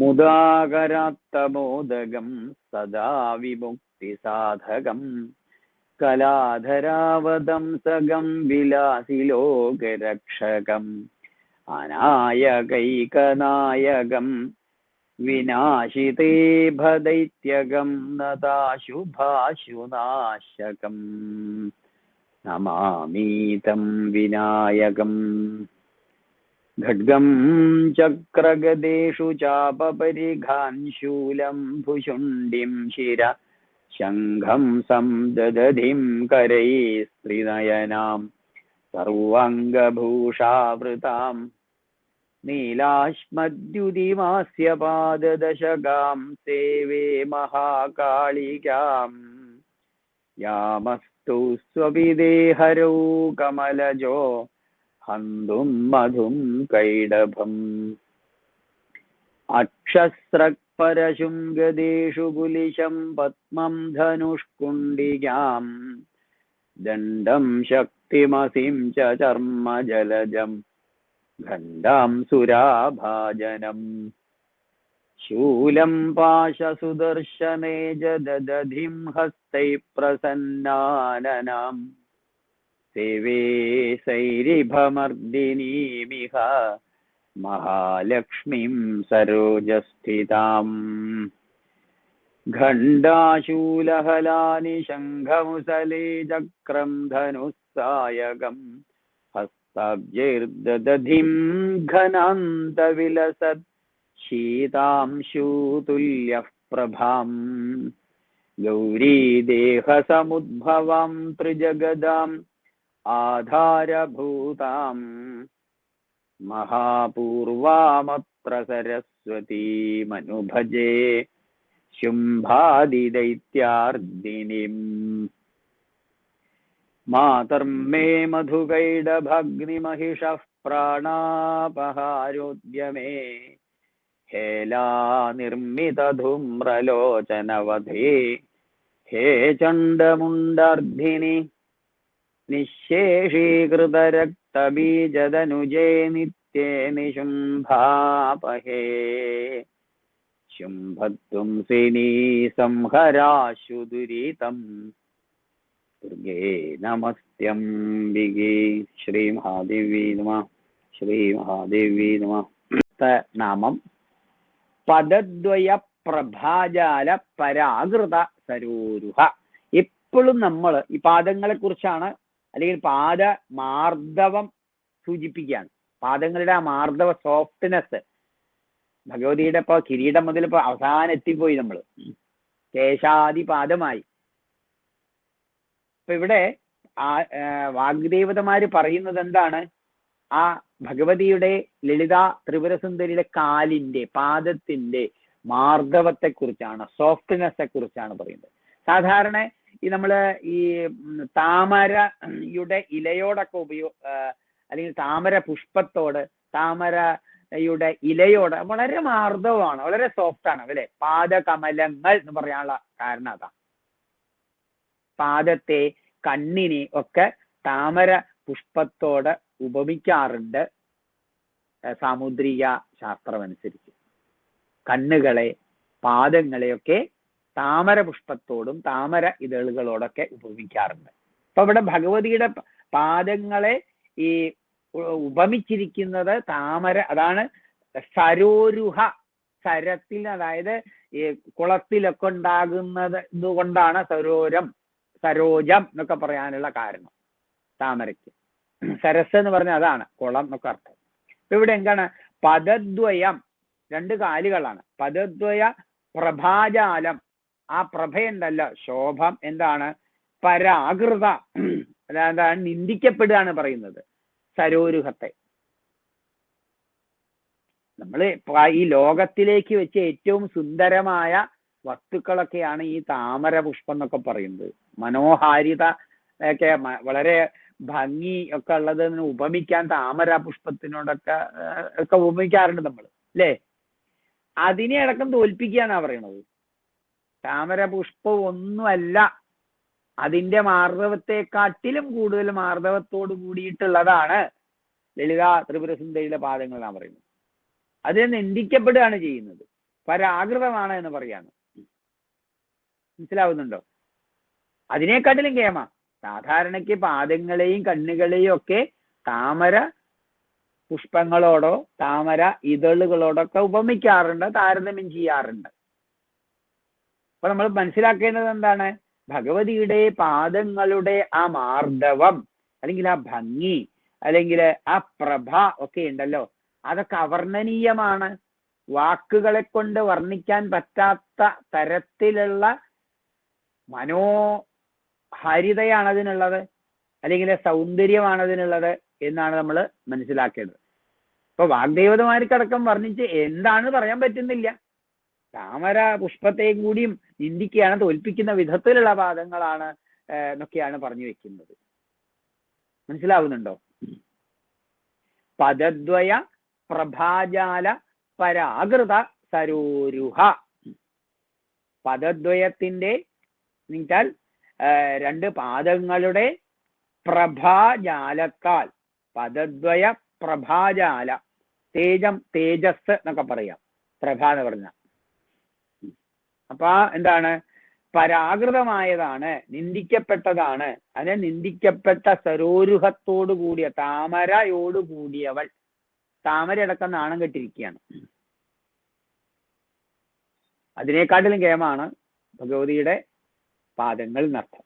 മുദാകരാത്തമോദകം സദാ വിമുക്തിസാധകം. കലാധരാവതംസകം വിലാസി ലോകരക്ഷകം അനായകൈകനായകം വിനാശിതേ ഭദൈത്യകം നദാശുഭാശുനാശകം നമാമീതം വിനായകം. ഖഡ്ഗം ചക്രഗദേഷു ചാപപരിഘാൻ ശൂലം ഭുഷുണ്ടിം ശിര ശംഖം സംദധിം കരൈ സ്ത്രീനയനാം സർവംഗഭൂഷാവൃതാം നീലാശ്മദ്യുതിമാസ്യ പാദദശകാം സേവേ മഹാകാളികാം യാമസ്തു സ്വപിദേഹരൗ കമലജോ ഹന്തും മധും കൈഡഭം അക്ഷസ്രക്പരശുംഗദേഷു കുലിശം പത്മം ധനുഷ്കുണ്ടികാം. ദണ്ഡം ശക്തിമസിം ച ചർമ്മജലജം. ഖണ്ഡാം സുരാഭാജനം. ശൂലം പാശസുദർശനേ ജദധിം ഹസ്തൈ പ്രസന്നാനനാം. सेवे सैरिभमर्दिनीमिह महालक्ष्मीं सरोजस्थिताम्। घण्टाशूलहलानिशङ्खमुसले चक्रं धनुः सायकम् हस्ताब्जैर्दधिं घनान्तविलसत् शीतांशूतुल्यः प्रभाम्। गौरीदेहसमुद्भवां त्रिजगदाम् आधारभूताम्। महापूर्वामप्रसरस्वतीमनुभजे शुम्भादि दैत्यार्दिनिम् मातर्मे मधुकैडभग्निमहिषः प्राणापहारोद्य मे हेलानिर्मितधूम्रलोचनवधे। हे चण्डमुण्डर्धिनि നിശേഷീകൃതരക്തബീജതനുജേ നിത്യേ നിശുംഭാപഹേ ശുംഭത്വം സിനീ സംഹരാശു ദുരിതം ദുർഗേ നമസ്ത്യംബികേ ശ്രീ മഹാദേവി നമ. ശ്രീ മഹാദേവി നമ നാമം പദദ്വയ പ്രഭാജാല പരാകൃത സരൂരുഹ. എപ്പോഴും നമ്മൾ ഈ പാദങ്ങളെ കുറിച്ചാണ് അല്ലെങ്കിൽ പാദ മാർദ്ദവം സൂചിപ്പിക്കുകയാണ്. പാദങ്ങളുടെ ആ മാർദ്ദവ സോഫ്റ്റ്നെസ് ഭഗവതിയുടെ ഇപ്പൊ കിരീടം മുതൽ ഇപ്പൊ അവസാനം എത്തിപ്പോയി നമ്മൾ. കേശാദി പാദമായി. ഇപ്പൊ ഇവിടെ ആ വാഗ്ദേവതമാര് പറയുന്നത് എന്താണ്? ആ ഭഗവതിയുടെ ലളിത ത്രിപുരസുന്ദരിയുടെ കാലിന്റെ പാദത്തിന്റെ മാർദ്ദവത്തെ കുറിച്ചാണ് സോഫ്റ്റ്നെസ്സെ കുറിച്ചാണ് പറയുന്നത്. സാധാരണ ഈ നമ്മൾ ഈ താമരയുടെ ഇലയോടൊക്കെ ഉപയോ അല്ലെങ്കിൽ താമര പുഷ്പത്തോട് താമരയുടെ ഇലയോട് വളരെ മാർദ്ദവമാണ് വളരെ സോഫ്റ്റ് ആണ് അല്ലെ? പാദകമലങ്ങൾ എന്ന് പറയാനുള്ള കാരണം അതാ. പാദത്തെ കണ്ണിനെ ഒക്കെ താമര പുഷ്പത്തോട് ഉപമിക്കാറുണ്ട് സാമുദ്രിക ശാസ്ത്രമനുസരിച്ച്. കണ്ണുകളെ പാദങ്ങളെയൊക്കെ താമര പുഷ്പത്തോടും താമര ഇതളുകളോടൊക്കെ ഉപമിക്കാറുണ്ട്. അപ്പൊ ഇവിടെ ഭഗവതിയുടെ പാദങ്ങളെ ഈ ഉപമിച്ചിരിക്കുന്നത് താമര അതാണ് സരോരുഹ സരത്തിൽ അതായത് ഈ കുളത്തിലൊക്കെ ഉണ്ടാകുന്നത് ഇതുകൊണ്ടാണ് സരോരം സരോജം എന്നൊക്കെ പറയാനുള്ള കാരണം താമരയ്ക്ക്. സരസ് എന്ന് പറഞ്ഞാൽ അതാണ് കുളം എന്നൊക്കെ അർത്ഥം. ഇവിടെ എന്താണ്? പദദ്വയം രണ്ട് കാലുകളാണ്. പദദ്വയ പ്രഭാജാലം ആ പ്രഭ എന്തല്ല ശോഭം എന്താണ്? പരാകൃത. അതായത് നിന്ദിക്കപ്പെടുകയാണ് പറയുന്നത്. സരോരുഹത്തെ. നമ്മൾ ഈ ലോകത്തിലേക്ക് വെച്ച് ഏറ്റവും സുന്ദരമായ വസ്തുക്കളൊക്കെയാണ് ഈ താമര പുഷ്പം എന്നൊക്കെ പറയുന്നത്. മനോഹാരിത ഒക്കെ വളരെ ഭംഗി ഒക്കെ ഉള്ളത് ഉപമിക്കാൻ താമര പുഷ്പത്തിനോടൊക്കെ ഒക്കെ ഉപമിക്കാറുണ്ട് നമ്മൾ അല്ലേ? അതിനെ അടക്കം തോൽപ്പിക്കുകയാണ് പറയണത്. താമര പുഷ്പം ഒന്നുമല്ല അതിന്റെ മാർദ്ദവത്തെക്കാട്ടിലും കൂടുതൽ മാർദ്ദവത്തോട് കൂടിയിട്ടുള്ളതാണ് ലളിത ത്രിപുരസുന്ദരിയുടെ പാദങ്ങൾ നാം പറയുന്നത്. അതിനെ നിന്ദിക്കപ്പെടുകയാണ് ചെയ്യുന്നത്. പരാകൃതമാണ് എന്ന് പറയാണ് മനസ്സിലാവുന്നുണ്ടോ? അതിനേക്കാട്ടിലും കേമ. സാധാരണയ്ക്ക് പാദങ്ങളെയും കണ്ണുകളെയും ഒക്കെ താമര പുഷ്പങ്ങളോടോ താമര ഇതളുകളോടൊക്കെ ഉപമിക്കാറുണ്ട് താരതമ്യം ചെയ്യാറുണ്ട്. അപ്പൊ നമ്മൾ മനസ്സിലാക്കേണ്ടത് എന്താണ്? ഭഗവതിയുടെ പാദങ്ങളുടെ ആ മാർദ്ദവം അല്ലെങ്കിൽ ആ ഭംഗി അല്ലെങ്കിൽ ആ പ്രഭ ഒക്കെ ഉണ്ടല്ലോ അതൊക്കെ അവർണനീയമാണ്. വാക്കുകളെ കൊണ്ട് വർണിക്കാൻ പറ്റാത്ത തരത്തിലുള്ള മനോഹാരിതയാണ് അതിനുള്ളത് അല്ലെങ്കിൽ സൗന്ദര്യമാണ് അതിനുള്ളത് എന്നാണ് നമ്മൾ മനസ്സിലാക്കേണ്ടത്. ഇപ്പൊ വാഗ്ദേവതമാർക്കടക്കം വർണിച്ച് എന്താണ് പറയാൻ പറ്റുന്നില്ല. താമര പുഷ്പത്തെയും കൂടിയും നിന്ദിക്കുകയാണ് തോൽപ്പിക്കുന്ന വിധത്തിലുള്ള വാദങ്ങളാണ് എന്നൊക്കെയാണ് പറഞ്ഞു വെക്കുന്നത്. മനസ്സിലാവുന്നുണ്ടോ? പദദ്വയ പ്രഭാജാല പരാകൃത സരോരുഹ. പദദ്വയത്തിന്റെ എന്നുവെച്ചാൽ രണ്ട് പാദങ്ങളുടെ പ്രഭാജാലത്താൽ പദദ്വയ പ്രഭാജാല തേജം തേജസ് എന്നൊക്കെ പറയാം. പ്രഭ എന്ന് പറഞ്ഞ അപ്പൊ എന്താണ്? പരാകൃതമായതാണ് നിന്ദിക്കപ്പെട്ടതാണ്. അതിനെ നിന്ദിക്കപ്പെട്ട സരോരുഹത്തോടു കൂടിയ താമരയോട് കൂടിയവൾ താമരയടക്കം നാണം കെട്ടിരിക്കുകയാണ്. അതിനേക്കാട്ടിലും കേമാണ് ഭഗവതിയുടെ പാദങ്ങൾ എന്നർത്ഥം